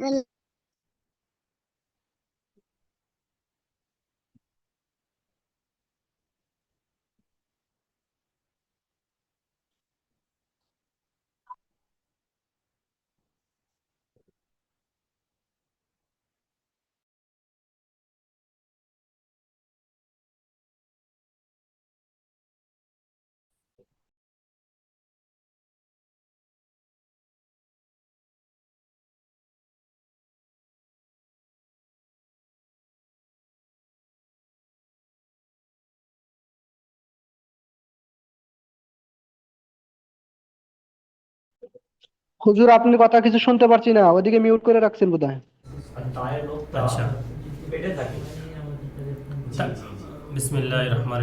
then হুজুর আপনি কথা কিছু শুনতে পারছি না। ওদিকে মিউট করে রাখছেন বোধহয়। আচ্ছা।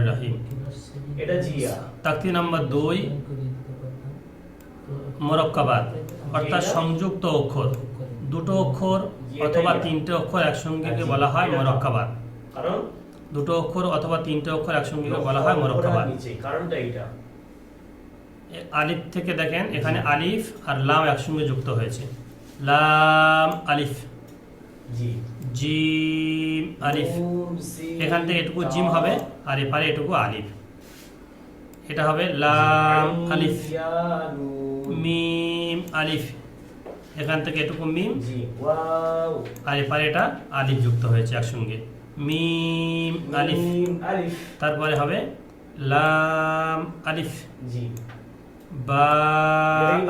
রাহিম। এটা জিয়া। তাকতি নাম্বার দুই মোরক্কাবাদ। অর্থাৎ সংযুক্ত অক্ষর। দুটো অক্ষর অথবা তিনটে অক্ষর একসঙ্গে বলা হয় মোরক্কাবাদ। কারণ? দুটো অক্ষর অথবা তিনটে অক্ষর একসঙ্গে বলা হয় মোরক্কাবাদ। কারণটা এটা আলিফ থেকে দেখেন এখানে আলিফ আর লাম একসঙ্গে যুক্ত হয়েছে। লাম আলিফ। জিম আলিফ। এখান থেকে এটুকু জিম হবে আর এপারে এটুকু আলিফ। এটা হবে লাম আলিফ। মিম আলিফ। এখান থেকে এটুকু মিম। আর এপারে এটা আলিফ যুক্ত হয়েছে একসঙ্গে। মিম, আলিফ। তারপরে হবে লাম আলিফ। জি। বা?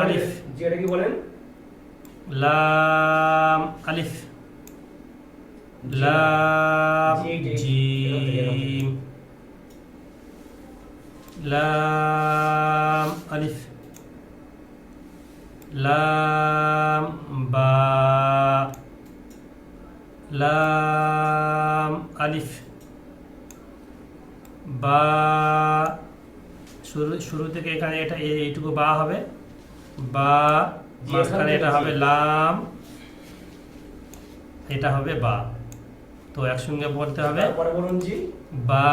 আলিফ। এটা কি বলেন লাম আলিফ। লাম। জিম লাম আলিফ। লাম বা। লাম আলিফ। বা। শুরু শুরু থেকে এখানে এটা এইটুকু বা হবে। বা মাঝখানে এটা হবে লাম এটা হবে বা। তো একসঙ্গে বলতে হবে। বলুন জি। বা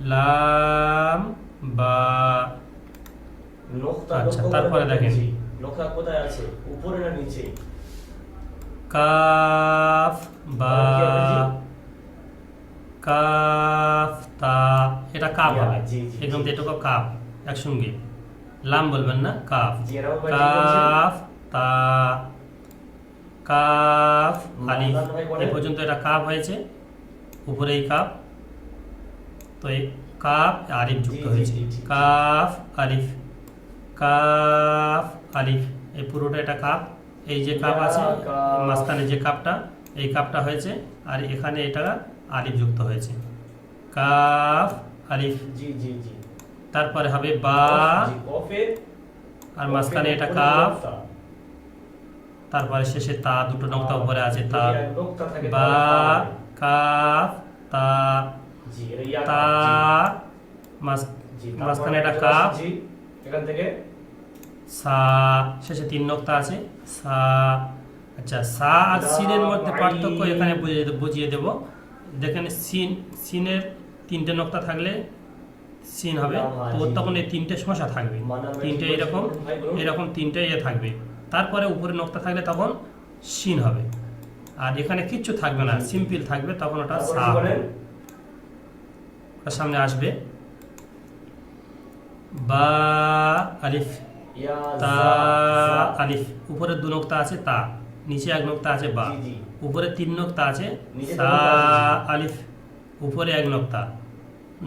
লাম বা। নোকতা আচ্ছা, তারপরে দেখেন। নোকতা কোথায় আছে? উপরে না নিচে? কাফ বা? কাফ তা এটা কাপ হবে। জি। এটুকু কাপ একসঙ্গে। লাম বলবেন না কাফ? কাফ তা কাফ আলিফ। এই পর্যন্ত এটা কাপ হয়েছে। উপরে এই কাপ তো এই কাপ আলিফ যুক্ত হয়েছে। কাফ আলিফ। কাফ আলিফ। এই পুরোটা এটা কাপ এই যে কাপ আছে মাঝখানে যে কাপটা এই কাপটা হয়েছে। আর এখানে এটা আলিফ যুক্ত হয়েছে। কাফ আলিফ। জি জি জি। তারপরে হবে বা। আর মাঝখানে এটা নোকতা। তারপরে শেষে তা দুটো নোক্তা উপরে আছে তা। বা। কাফ তা। তা। মাঝখানে এটা জি এখান থেকে। সা শেষে তিন নোক্তা আছে। সা আচ্ছা সা আর সিনের মধ্যে পার্থক্য এখানে বুঝিয়ে বুঝিয়ে দেব। দেখেন সিন সিনের তিনটে নোক্তা থাকলে সিন হবে তো তখন। এই তিনটে সমস্যা থাকবে তিনটে এরকম। এরকম তিনটে ইয়ে থাকবে তারপরে উপরে নোক্তা থাকলে তখন সিন হবে আর এখানে কিচ্ছু থাকবে না। সিম্পল থাকবে তখন ওটা সা কি ওটার সামনে আসবে বা আলিফ তা। আলিফ উপরে দু নোক্তা আছে তা নিচে এক নোক্তা আছে বা। উপরে তিন নোক্তা আছে। সা আলিফ উপরে এক নোক্তা।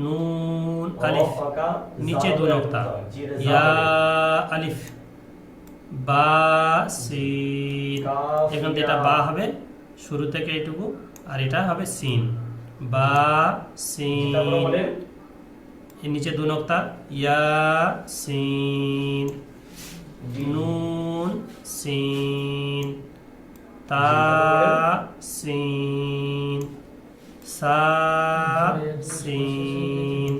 নুন আলিফ নিচে দু নোক্তা। ইয়া আলিফ বা সিন এখান থেকে এটা বা হবে শুরু থেকে এটুকু আর এটা হবে সিন। বা সিন। নিচে দু নোক্তা। ইয়া সিন। নুন সিন। তা সিন সা সিন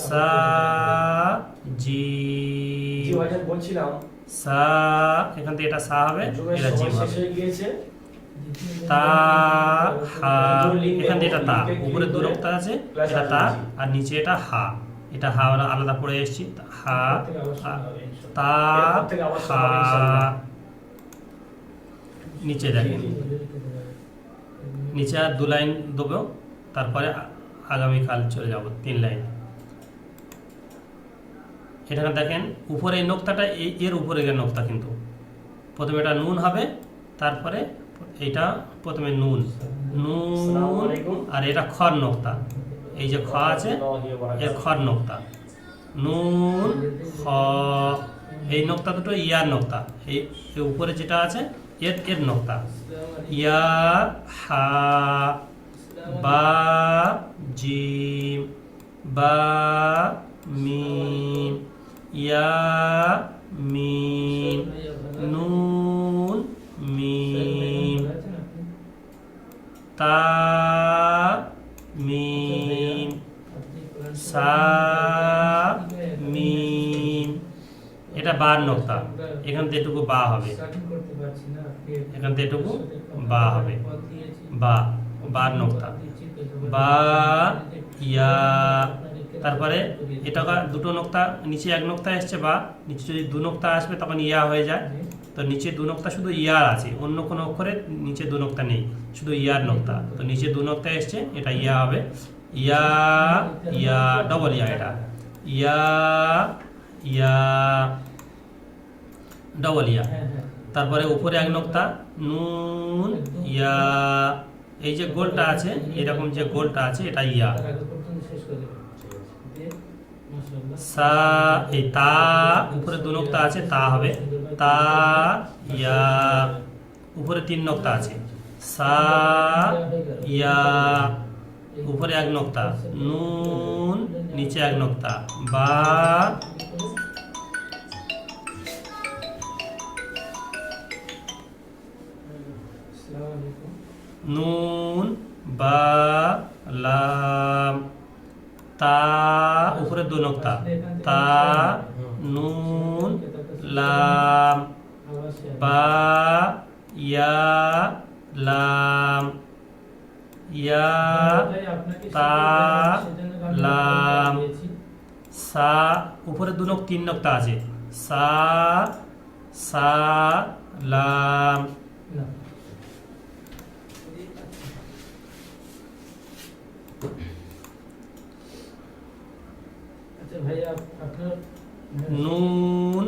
সা জি জি, বলছিলাম। সা এখান থেকে এটা সা হবে এটা সময় হবে। তা হা এখান থেকে এটা তা উপরে দু আছে এটা তা আর নিচে এটা হা। এটা হা আলাদা পড়ে এসেছি হা তা হা। নিচে দেখেন নিচে আর দু লাইন দেবো তারপরে আগামীকাল চলে যাব তিন লাইন। এখানে দেখেন উপরে এই নোক্তাটা এই এর উপরে গিয়ে নোক্তা কিন্তু। প্রথমে এটা নুন হবে তারপরে এটা প্রথমে নুন। নুন আর এটা খর নোক্তা। এই যে খ আছে এর খর নোক্তা। নুন খ এই নোক্তা দুটো ইয়ার নোক্তা। এই উপরে যেটা আছে এর এর নোক্তা ইয়া হা বা জিম বা মিম ইয়া মিম নুন মিম তা মিম সা মিম এটা বার নোক্তা এখান থেকে এটুকু বা হবে। এখান থেকে এটুকু বা হবে। বা বার নোক্তা। বা, ইয়া, তারপরে এটা দুটো নোক্তা, নিচে এক নোক্তা এসছে বা, নিচে যদি দু নোক্তা আসবে তখন ইয়া হয়ে যায়। তো নিচে দু নোক্তা শুধু ইয়ার আছে, অন্য কোনো অক্ষরে নিচে দু নোক্তা নেই, শুধু ইয়ার নোক্তা। তো নিচে দু নোক্তা এসছে, এটা ইয়া হবে। ইয়া ইয়া ডবল ইয়া এটা। ইয়া ইয়া ডবল ইয়া। তারপরে উপরে এক নোক্তা, নুন, ইয়া, এই যে গোলটা আছে, এরকম যে গোলটা আছে, এটা ইয়া। সা, এই তা, উপরে দু নোক্তা আছে, তা হবে। তা, ইয়া, উপরে তিন নোক্তা আছে। সা, ইয়া, উপরে এক নোক্তা। নুন, নিচে এক নোক্তা। বা নুন, বা, লাম, তা, উপরে দু নোক্তা। তা, নুন, লাম, বা, ইয়া, লাম, ইয়া, তা, লাম, সা, উপরে দু নোক, তিন নোক্তা আছে। সা সা, লাম আচ্ছা ভাইয়া আপনার নুন,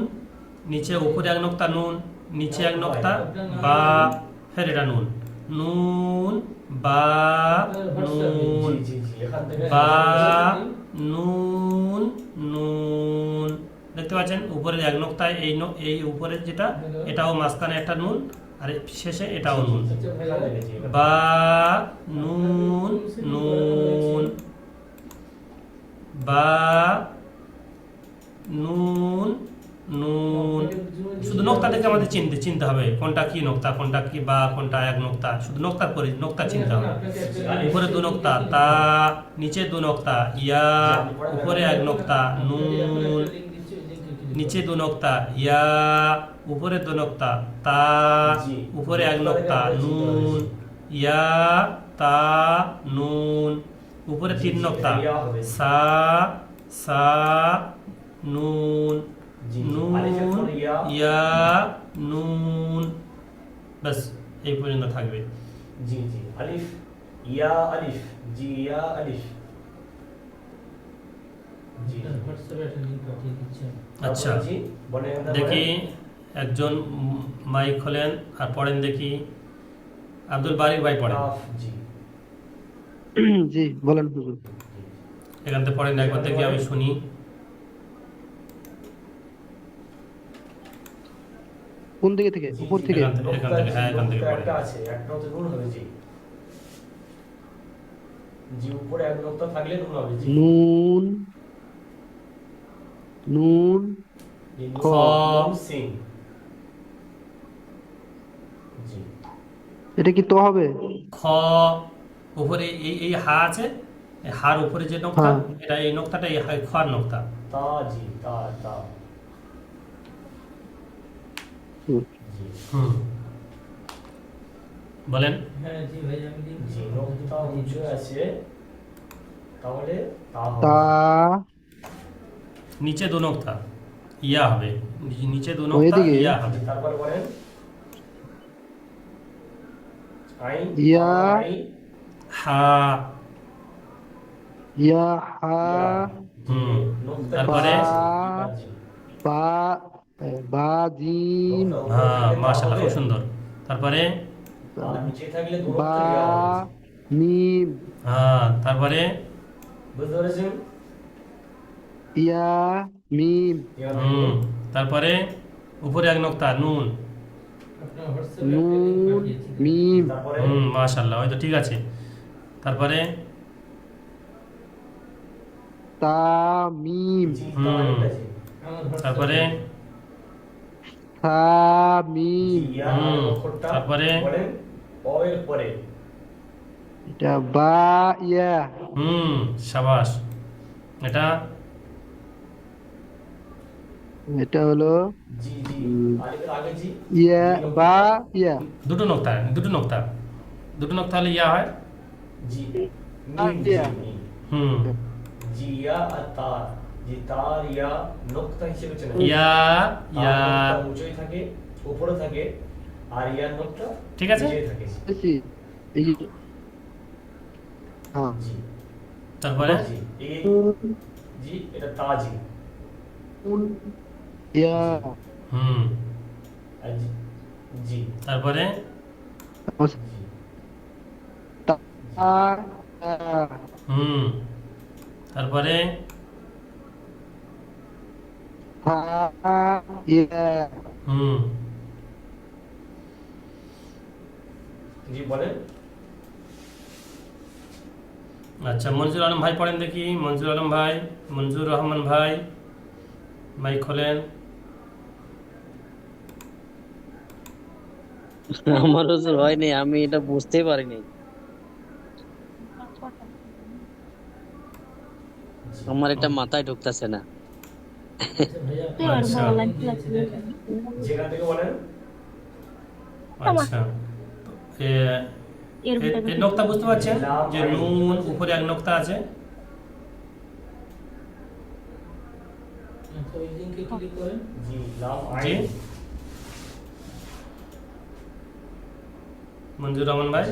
নিচে উপরে এক নোক্তা নুন, নিচে এক নোক্তা বা ফের এটা নুন। নুন বা নুন বা নুন নুন। দেখতে পাচ্ছেন উপরে এক নোক্তায় এই এই উপরের যেটা, এটাও মাঝখানে একটা নুন, আর শেষে এটাও নুন। বা নুন নুন। বা নুন নুন। শুধু নোক্তা থেকে আমাদের চিনতে চিনতে হবে। কোনটা কি নোক্তা, কোনটা কি বা, কোনটা এক নোক্তা? শুধু নোক্তার পরে নোক্তা চিনতে হবে। উপরে দু নোক্তা, তা, নিচে দু নোক্তা, ইয়া, উপরে এক নোক্তা, নুন। নিচে দু নোক্তা, ইয়া, উপরে দু নোক্তা, তা, উপরে এক নোক্তা, নুন। ইয়া, তা, নুন। উপরে তিন নোক্তা, সা সা নুন নুন ইয়া নুন ব্যাস এই পর্যন্ত থাকবে। জি জি আলিফ ইয়া আলিফ জি ইয়া আলিফ আচ্ছা। দেখি একজন মাইক খোলেন আর পড়েন দেখি। আব্দুল বারিক ভাই পড়েন। জি। জি বলেন। এখান থেকে পড়েন একবার দেখি আমি শুনি। কোন দিকে থেকে? উপর থেকে? হ্যাঁ নোক্তা নুন নোক্তা নুন এটা কি তো হবে? খ উপরে এই এই হা আছে হার উপরে যে নোক্তা হ্যাঁ। এটা এই নোক্তাটা এই খর তা জি তা তা। হুম। বলেন। হ্যাঁ জি ভাইয়া আমি লিংক জি নোক্তা আছে তাহলে তা নিচে দু নোক্তা। ইয়া হবে। নিচে দু ও, ইয়া হবে। তারপর বলেন। আইন ইয়া। হা। ইয়া হা। হুম। তারপরে? জি। বা বা হ্যাঁ মাশাআল্লাহ খুব সুন্দর। তারপরে? বা মিম হ্যাঁ তারপরে? ইয়া মিম। হুম তারপরে? উপরে এক নোক্তা নুন। নুন পাঠিয়েছি মিম। তারপরে হুম মাশাআল্লাহ ওই ঠিক আছে। তারপরে? তা মিম হুম। তারপরে জি আমার হোয়াটসঅ্যাপে সা তারপরে মিম ইয়া তারপরে? অ এর পরে। এটা বা ইয়া। হুম সাবাস। এটা? এটা হলো জি জি হুম। আলিফের আগে জি। ইয়া বা ইয়া। দুটো নোক্তা দুটো নোক্তা। দুটো নোক্তা হলে ইয়া হয়? জি। ইয়া। হুম। জি ইয়া তার ইয়া নোক্তা হিসেবে চেনা ইয়া ইয়া। উঁচুই থাকে উপরে থাকে আর ইয়ার নোক্তা ঠিক আছে? থাকে। যে- হ্যাঁ। তারপরে? জি এটা তা জি। ইয়া। হুম। জি জি। তারপরে? হুম। তারপরে? ইয়া হুম। জি বলেন। আচ্ছা মঞ্জুর আলম ভাই পড়েন দেখি। মঞ্জুর আলম ভাই মঞ্জুর রহমান ভাই মাইক খোলেন। আমার হুজুর হয়নি আমি এটা বুঝতেই পারিনি। আমার এটা মাথায় ঢুকতেছে না। যেখান থেকে বলেন? আচ্ছা। এর এ- ভিতরে এর নোক্তা বুঝতে পারছেন? যে নুন উপরে এক নোক্তা আছে? আচ্ছা জি। আইন। মঞ্জুর রহমান ভাই?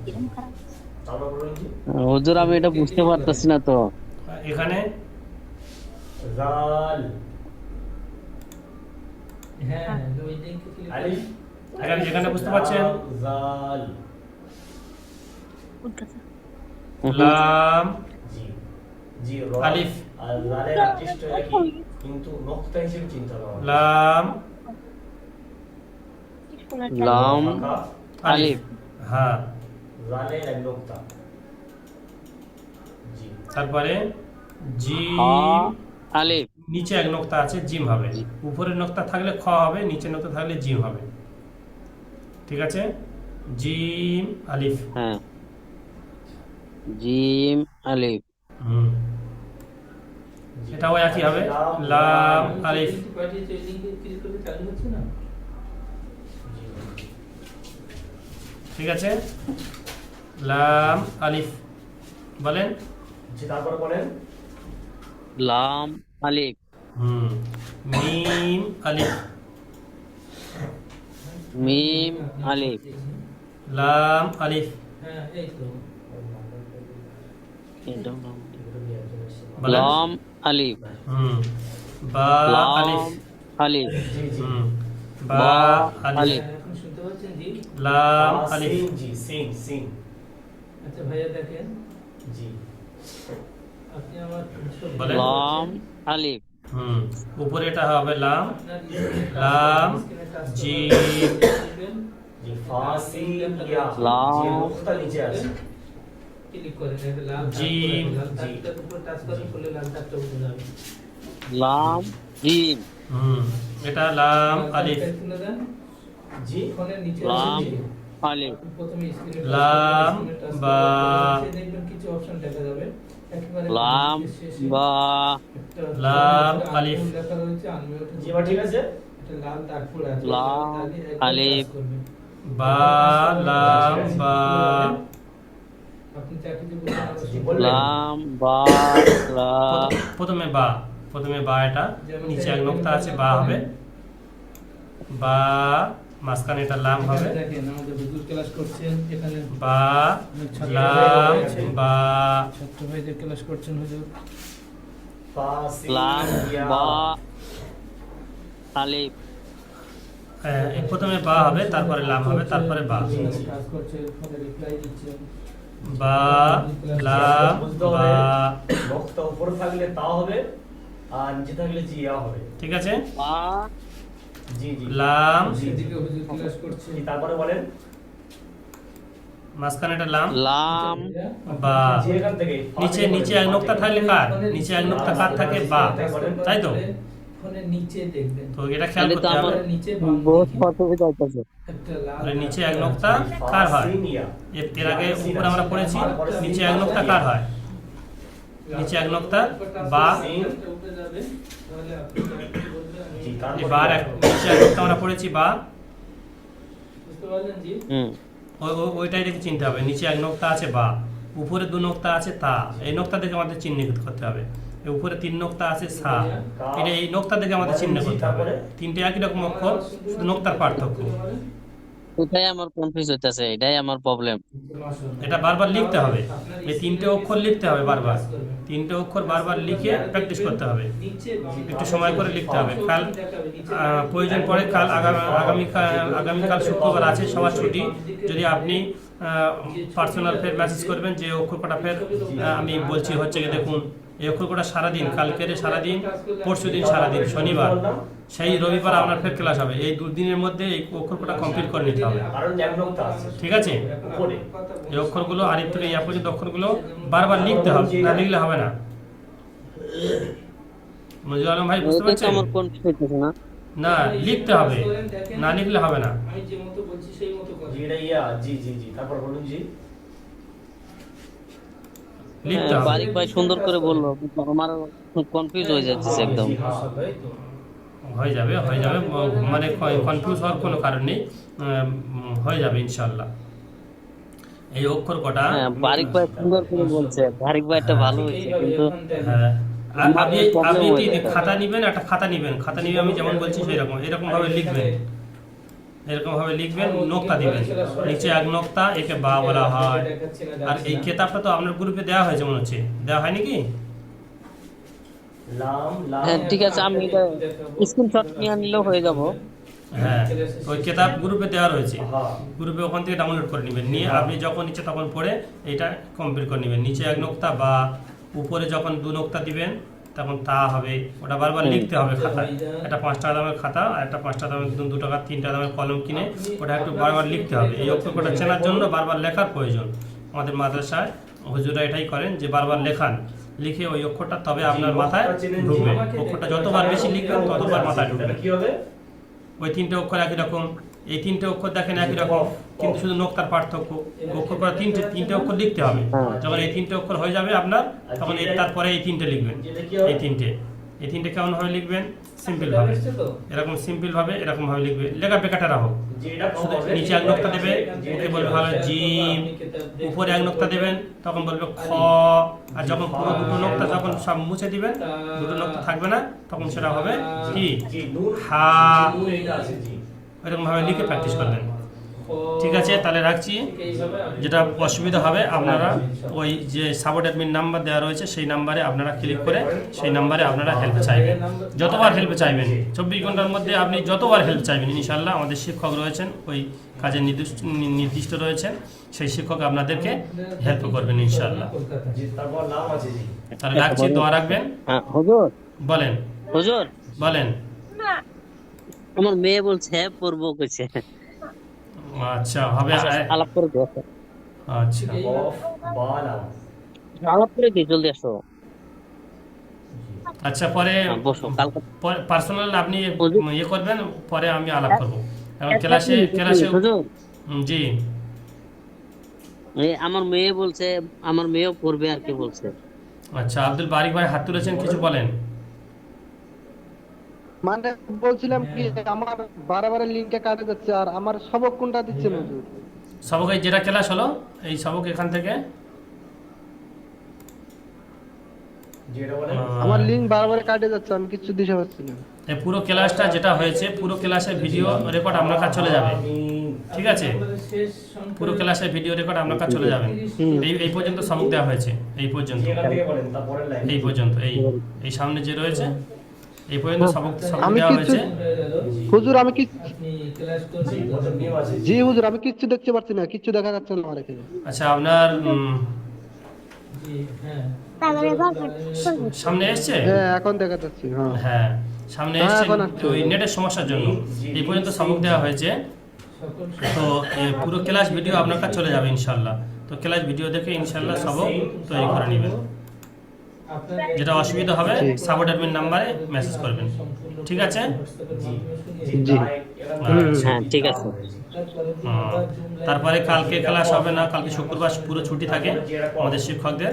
এরকম খারাপ তারপর বলুন হুজুর আমি এটা বুঝতে পারতেছি না তো। এখানে জাল। হ্যাঁ হ্যাঁ ওই লিঙ্কে ক্লিক আলিফ যেখানে বুঝতে পারছেন? লাম, জাল লাম। জি। জি আলিফ। আর লালের একই কিন্তু নোক্তা হিসেবে চিন্তা করা লাম। লাম। আলিফ। হ্যাঁ। লালের এক নোক্তা জি তারপরে হা আলিফ। নিচে এক নোক্তা আছে জিম হবে। উপরের নোক্তা থাকলে খ হবে নিচে নোক্তা থাকলে জিম হবে। ঠিক আছে? জিম আলিফ। হ্যাঁ। জিম আলিফ। হুম। এটাও একই হবে। লাম আলিফ। জি। ঠিক আছে? লাম আলিফ বলেন? জি তারপর বলেন। লাম আলিফ। হুম মিম আলিফ। মিম আলিফ। লাম আলিফ। হ্যাঁ এই তো। লাম। আলিফ। হুম বা আলিফ। আলিফ। জি জি। বা আলিফ। হ্যাঁ, এখন শুনতে পাচ্ছেন জি? লাম আলিফ। জি সিন সিন আচ্ছা ভাইয়া দেখেন। জি। আপনি আমার। লাম আলিফ। হুম উপরে এটা হবে লাম। লাম, জি। জি ফাসি ইয়া লাম। জি নোক্তা নিচে আছে। ক্লিক একটা লাল দাগ জি, জি। উপর টাচ করেন করলে লাল দাগটা উঠে যাবে। লাম জিম। হুম এটা লাম আলিফ। জি। ফোনের নিচে লাম আছে। জি। আলিফ লাম বা কিছু অপশন দেখা যাবে লাম বা লাম, আলিফ। লেখা রয়েছে আনমিউট জি ঠিক আছে একটা লাল দাগ পড়ে আছে লাম, আলিফ। বা লাম বা আপনি। লাম বা লা প্রথমে বা প্রথমে বা এটা নিচে এক নোক্তা আছে বা হবে বা মাঝখানে এটা লাম হবে এখানে দেখেন আমাদের হুজুর ক্লাস করছেন এখানে বা লাম বা ছাত্র ভাইদের ক্লাস করছেন হুজুর লাম বা আলিফ হ্যাঁ, প্রথমে বা হবে তারপরে লাম হবে তারপরে বা কাজ করছে ফোনে রিপ্লাই দিচ্ছেন বা লাম বা হবে নোক্তা উপরে থাকলে তা হবে আর নিচে থাকলে জি ইয়া হবে ঠিক আছে বা লাম। তারপরে বলেন? মাঝখানে এটা লাম। লাম। বা। নিচে নিচে এক নোক্তা থাকলে কার? নিচে এক নোক্তা কার থাকে বা। তাই তো? নিচে দেখবেন। তো এটা খেয়াল করতে হবে। নিচে একটা এক নোক্তা কার হয়? এর এর আগে উপরে আমরা পড়েছি নিচে এক নোক্তা কার হয়? নিচে এক নোক্তা বা এই বার আমরা পড়েছি বা বুঝতে পারলেন জি? হুম। ওই ওই- ওইটাই দেখে চিনতে হবে। নিচে এক নোক্তা আছে বা উপরে দু নোক্তা আছে তা। এই নোক্তা দেখে আমাদের চিহ্নিত করতে হবে। উপরে তিন নোক্তা আছে সা। এটা এই নোক্তা দেখে আমাদের চিহ্ন করতে হবে। তিনটে একই রকম অক্ষর শুধু নোক্তার পার্থক্য। ওটাই আমার কনফিউজ হইতাছে? এটাই আমার প্রবলেম এটা বারবার লিখতে হবে। এই তিনটে অক্ষর লিখতে হবে বারবার। তিনটে অক্ষর বারবার লিখে প্র্যাকটিস করতে হবে। একটু সময় করে লিখতে হবে। কাল প্রয়োজন পড়ে কাল আগামী আগামীকাল আগামীকাল শুক্রবার আছে, সবার ছুটি। যদি আপনি পার্সোনাল ফের মেসেজ করবেন যে অক্ষর কটা ফের আমি বলছি হচ্ছে দেখুন এই অক্ষর কটা সারাদিন কালকের সারাদিন পরশু দিন সারাদিন শনিবার। সেই রবিবার আপনার ফের ক্লাস হবে। এই দুদিনের মধ্যে এই অক্ষর কটা কমপ্লিট করে নিতে হবে। ঠিক আছে? এই অক্ষরগুলো আরিফ থেকে ইয়া পর্যন্ত অক্ষরগুলো বারবার লিখতে হবে না লিখলে হবে না। মজিদুল আলম ভাই বুঝতে পারছেন? না। না লিখতে হবে। না লিখলে হবে না। আমি যে মতো বলছি সেই মতো জি এটা ইয়া জি জি জি তারপর বলুন জি। বারিক ভাই সুন্দর করে বলল আমার কনফিউজ হয়ে যাচ্ছে একদম। হ্যাঁ। তো হয়ে যাবে হয়ে যাবে মানে কনফিউজ হওয়ার কোনো কারণ নেই হয়ে যাবে ইনশাল্লাহ এই অক্ষর কটা? হ্যাঁ বারিক ভাই সুন্দর করে বলছে বারিক ভাইটা ভালো হয়েছে কিন্তু হ্যাঁ আপনি আপনি হয়ে। খাতা নিবেন? একটা খাতা নিবেন খাতা নিবে আমি যেমন বলছি সেই রকম এরকম ভাবে লিখবেন। এরকম ভাবে লিখবেন নোক্তা দিবেন। নিচে এক নোক্তা একে বা বলা হয়। আর এই কেতাবটা তো আপনার গ্রুপে দেওয়া হয়েছে মনে হচ্ছে। দেওয়া হয়নি কি? লাম লাম। হ্যাঁ ঠিক আছে আমি এটা স্ক্রিনশট নিয়ে নিলেও হয়ে যাব। হ্যাঁ ওই কেতাব গ্রুপে দেওয়া রয়েছে। হ্যাঁ গ্রুপে ওখান থেকে ডাউনলোড করে নেবেন। নিয়ে আপনি যখন ইচ্ছে তখন পড়ে এটা কমপ্লিট করে নেবেন। নিচে এক নোক্তা বা উপরে যখন দু নোক্তা দিবেন তখন তা হবে ওটা বারবার লিখতে হবে খাতায় একটা পাঁচ টাকা দামের খাতা আর একটা পাঁচ টাকা দামের দু দু টাকা তিন টাকা দামের কলম কিনে ওটা একটু বারবার লিখতে হবে। এই অক্ষরটা চেনার জন্য বারবার লেখার প্রয়োজন। আমাদের মাদ্রাসায় হুজুরা এটাই করেন যে বারবার লেখান। লিখে ওই অক্ষরটা তবে আপনার মাথায় ঢুকবে। অক্ষরটা যতবার বেশি লিখবেন ততবার মাথায় ঢুকবে। কি হবে? ওই তিনটে অক্ষর একই রকম। এই তিনটে অক্ষর দেখেন একই রকম। কিন্তু শুধু নোক্তার পার্থক্য। অক্ষর করা তিনটে তিনটে অক্ষর লিখতে হবে। হ্যাঁ। যখন এই তিনটে অক্ষর হয়ে যাবে আপনার তখন এর তারপরে এই তিনটে লিখবেন। এই তিনটে। এই তিনটে কেমন ভাবে লিখবেন? সিম্পল ভাবে। এরকম সিম্পল ভাবে এরকম ভাবে লিখবে। লেখা হোক। শুধু হবে নিচে এক নোক্তা দেবে ওকে বলবে ভালো জিম উপরে এক নোক্তা দেবেন তখন বলবে খ। আর যখন পুরো দুটো নোক্তা যখন সব মুছে দিবেন দুটো নোক্তা থাকবে না তখন সেটা হবে কি? হা। নুন এটা এরকম ভাবে লিখে প্র্যাকটিস করবেন ঠিক আছে তাহলে রাখছি। যেটা অসুবিধা হবে আপনারা ওই যে সাপোর্ট অ্যাডমিন নাম্বার দেওয়া রয়েছে সেই নাম্বারে আপনারা ক্লিক করে সেই নাম্বারে আপনারা হেল্প চাইবেন। যতবার হেল্প চাইবেন চব্বিশ ঘণ্টার মধ্যে আপনি যতবার হেল্প চাইবেন ইনশাল্লাহ আমাদের শিক্ষক রয়েছেন ওই কাজে নির্দিষ্ট নির্দিষ্ট রয়েছেন সেই শিক্ষক আপনাদেরকে হেল্প করবেন ইনশাল্লাহ তাহলে রাখছি দোয়া রাখবেন। হ্যাঁ বলেন। হুজুর। বলেন। আমার মেয়ে বলছে পড়ব কইছে। আচ্ছা হবে আলাপ করে দিও আচ্ছা। কফ বা আলাপ করে দিই জলদি আসো। আচ্ছা পরে হ্যাঁ, বসো কালকে। পার্সোনাল আপনি ইয়ে করবেন পরে আমি আলাপ করব। এখন ক্লাসে ক্লাসে জি। আমার মেয়ে বলছে আমার মেয়েও পড়বে আর কি বলছে। আচ্ছা আব্দুল বারিক ভাই হাত তুলেছেন কিছু বলেন। মানে বলছিলাম কি আমার বারে লিঙ্কটা কাটে যাচ্ছে আর আমার সবক কোনটা দিচ্ছেন হুজুর সবক এই যেটা ক্লাস হলো এই সবক এখান থেকে। যেটা বলেন আমার লিঙ্ক বারবার কাটে যাচ্ছে আমি কিছু দিশা পাচ্ছি না। এই পুরো ক্লাসটা যেটা হয়েছে পুরো ক্লাসের ভিডিও রেকর্ড আপনার কাছে চলে যাবে। ঠিক আছে? পুরো ক্লাসের ভিডিও রেকর্ড আপনার কাছে চলে যাবে। এই এই পর্যন্ত সবক দেওয়া হয়েছে এই পর্যন্ত। যেখান থেকে বলেন তারপরের লাইন এই পর্যন্ত এই এই সামনে যে রয়েছে এই পর্যন্ত সবক সবক আমি কিছু- হয়েছে হয়ে। হুজুর আমি কি জি হুজুর আমি কিচ্ছু দেখতে পাচ্ছি না কিচ্ছু দেখা যাচ্ছে না আমার এখানে। আচ্ছা আপনার সামনে এসছে? হ্যাঁ এখন দেখা যাচ্ছে হ্যাঁ। হ্যাঁ সামনে হ্যাঁ, এসছে। ওই নেটের সমস্যার জন্য। এই পর্যন্ত সবক দেওয়া হয়েছে। তো পুরো ক্লাস ভিডিও আপনার কাছে চলে যাবে ইনশাল্লাহ। তো ক্লাস ভিডিও দেখে ইনশাল্লাহ সবক তৈরি করে নেবেন। যেটা অসুবিধা হবে। সাপোর্ট অ্যাডমিন নাম্বারে মেসেজ করবেন। ঠিক আছে? হ্যাঁ ঠিক আছে। হুম। তারপরে কালকে ক্লাস হবে না কালকে শুক্রবার পুরো ছুটি থাকে আমাদের শিক্ষকদের।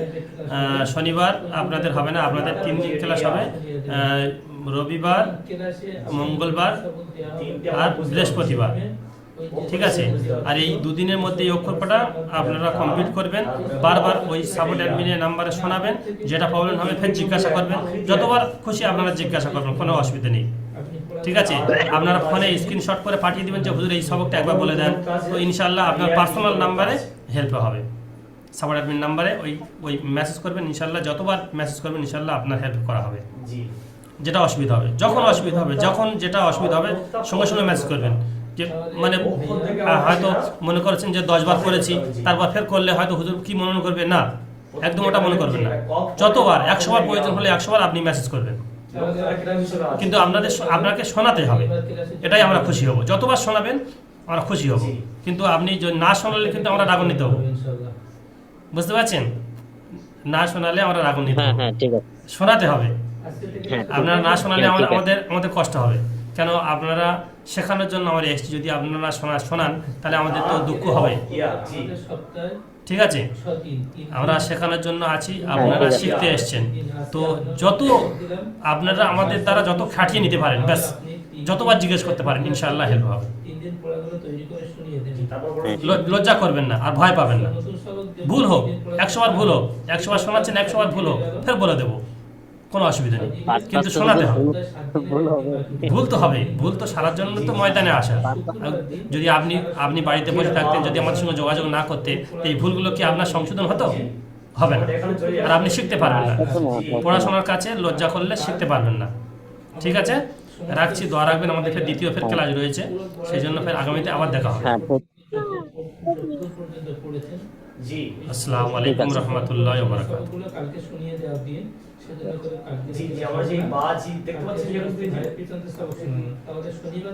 শনিবার আপনাদের হবে না আপনাদের তিন দিন ক্লাস হবে। রবিবার মঙ্গলবার আর বৃহস্পতিবার। ঠিক আছে? আর এই দুদিনের মধ্যে এই অক্ষরপাটা আপনারা কমপ্লিট করবেন। বারবার ওই সাপোর্ট অ্যাডমিনের নাম্বারে শোনাবেন। যেটা প্রবলেম হবে ফের জিজ্ঞাসা করবেন। যতবার খুশি আপনারা জিজ্ঞাসা করবেন কোনো অসুবিধা নেই। ঠিক আছে? আপনারা ফোনে স্ক্রিনশট করে পাঠিয়ে দেবেন যে হুজুর এই সবকটা একবার বলে দেন। তো ইনশাল্লাহ আপনার পার্সোনাল নাম্বারে হেল্প হবে। সাপোর্ট অ্যাডমিন নাম্বারে ওই ওই মেসেজ করবেন ইনশাল্লাহ যতবার মেসেজ করবেন ইনশাল্লাহ আপনার হেল্প করা হবে। যেটা অসুবিধা হবে যখন অসুবিধা হবে যখন যেটা অসুবিধা হবে সঙ্গে সঙ্গে মেসেজ করবেন। যে মানে হয়তো মনে করছেন যে দশ বার করেছি তারপর ফের করলে হয়তো হুজুর কি মনে করবে? না একদম ওটা মনে করবেন না। যতবার একশো বার প্রয়োজন হলে একশো বার আপনি মেসেজ করবেন। কিন্তু আপনাদের আপনাকে শোনাতে হবে। এটাই আমরা খুশি হব। যতবার শোনাবেন আমরা খুশি হব। কিন্তু আপনি যদি না শোনালে কিন্তু আমরা রাগান্বিত হব। বুঝতে পারছেন? না শোনালে আমরা রাগান্বিত হ্যাঁ হ্যাঁ শোনাতে হবে। হ্যাঁ আপনারা না শোনালে। আমাদের আমাদের কষ্ট হবে। কেন আপনারা শেখানোর জন্য আমরা এসেছি। যদি আপনারা শোনা শোনান তাহলে আমাদের তো দুঃখ হবে। ঠিক আছে? আমরা শেখানোর জন্য আছি আপনারা শিখতে এসছেন। তো যত আপনারা আমাদের দ্বারা যত খাটিয়ে নিতে পারেন ব্যাস যতবার জিজ্ঞেস করতে পারেন ইনশাআল্লাহ হেল্প হবে। লজ্জা করবেন না আর ভয় পাবেন না। ভুল হোক তিন দিন পড়াগুলো- একশো বার ভুল হোক একশো বার শোনাচ্ছেন একশো বার ভুল হোক ফের বলে দেবো। কোনো অসুবিধা নেই। কিন্তু শোনাতে ভুল হবে। ভুল তো হবে। ভুল তো সারার জন্য তো ময়দানে আসা। যদি আপনি আপনি বাড়িতে বসে থাকতেন যদি আমার সঙ্গে যোগাযোগ না করতে এই ভুলগুলো কি আপনার সংশোধন হতো? হবে না। আর আপনি শিখতে পারবেন না। পড়াশোনার কাছে লজ্জা করলে শিখতে পারবেন না। ঠিক আছে? রাখছি দোয়া রাখবেন। আমাদের ফের দ্বিতীয় ফের ক্লাস রয়েছে। সেই জন্য ফের আগামীতে আবার দেখা হবে। জি। আসসালামু আলাইকুম রহমতুল্লাহ বারাকাত সবগুলো কালকে শুনিয়ে দেওয়া দিয়ে সেজন্য করে কালকে জি জি আমরা যে বা জি দেখতে পাচ্ছি যেরকম পিছন সবক শুনুন শনিবার